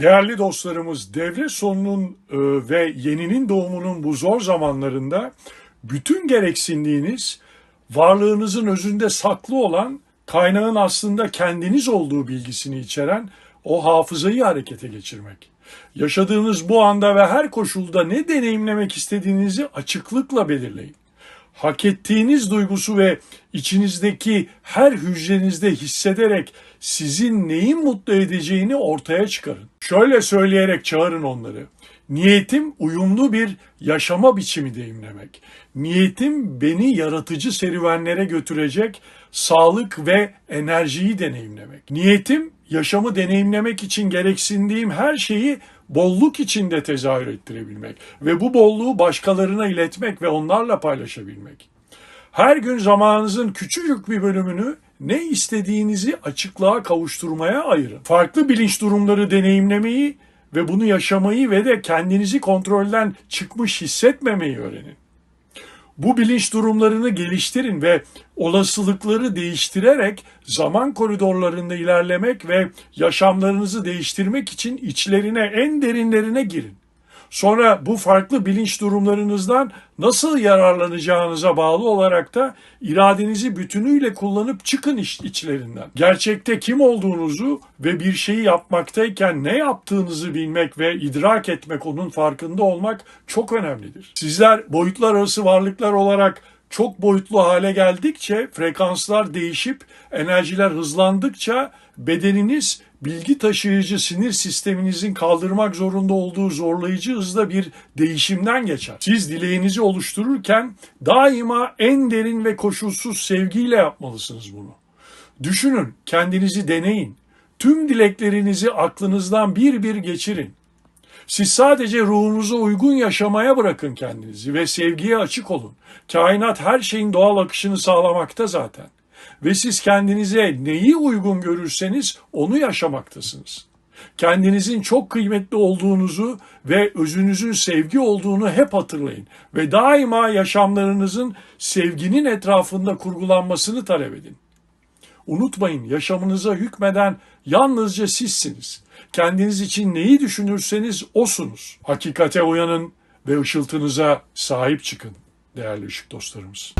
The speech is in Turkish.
Değerli dostlarımız, devre sonunun e, ve yeninin doğumunun bu zor zamanlarında bütün gereksindiğiniz varlığınızın özünde saklı olan kaynağın aslında kendiniz olduğu bilgisini içeren o hafızayı harekete geçirmek. Yaşadığınız bu anda ve her koşulda ne deneyimlemek istediğinizi açıklıkla belirleyin hak ettiğiniz duygusu ve içinizdeki her hücrenizde hissederek sizin neyin mutlu edeceğini ortaya çıkarın. Şöyle söyleyerek çağırın onları. Niyetim uyumlu bir yaşama biçimi deyimlemek. Niyetim beni yaratıcı serüvenlere götürecek sağlık ve enerjiyi deneyimlemek. Niyetim yaşamı deneyimlemek için gereksindiğim her şeyi bolluk içinde tezahür ettirebilmek ve bu bolluğu başkalarına iletmek ve onlarla paylaşabilmek. Her gün zamanınızın küçücük bir bölümünü ne istediğinizi açıklığa kavuşturmaya ayırın. Farklı bilinç durumları deneyimlemeyi ve bunu yaşamayı ve de kendinizi kontrolden çıkmış hissetmemeyi öğrenin. Bu bilinç durumlarını geliştirin ve olasılıkları değiştirerek zaman koridorlarında ilerlemek ve yaşamlarınızı değiştirmek için içlerine en derinlerine girin. Sonra bu farklı bilinç durumlarınızdan nasıl yararlanacağınıza bağlı olarak da iradenizi bütünüyle kullanıp çıkın iç, içlerinden. Gerçekte kim olduğunuzu ve bir şeyi yapmaktayken ne yaptığınızı bilmek ve idrak etmek, onun farkında olmak çok önemlidir. Sizler boyutlar arası varlıklar olarak çok boyutlu hale geldikçe frekanslar değişip enerjiler hızlandıkça bedeniniz bilgi taşıyıcı sinir sisteminizin kaldırmak zorunda olduğu zorlayıcı hızda bir değişimden geçer. Siz dileğinizi oluştururken daima en derin ve koşulsuz sevgiyle yapmalısınız bunu. Düşünün, kendinizi deneyin. Tüm dileklerinizi aklınızdan bir bir geçirin. Siz sadece ruhunuza uygun yaşamaya bırakın kendinizi ve sevgiye açık olun. Kainat her şeyin doğal akışını sağlamakta zaten. Ve siz kendinize neyi uygun görürseniz onu yaşamaktasınız. Kendinizin çok kıymetli olduğunuzu ve özünüzün sevgi olduğunu hep hatırlayın ve daima yaşamlarınızın sevginin etrafında kurgulanmasını talep edin. Unutmayın yaşamınıza hükmeden yalnızca sizsiniz. Kendiniz için neyi düşünürseniz osunuz. Hakikate uyanın ve ışıltınıza sahip çıkın değerli ışık dostlarımız.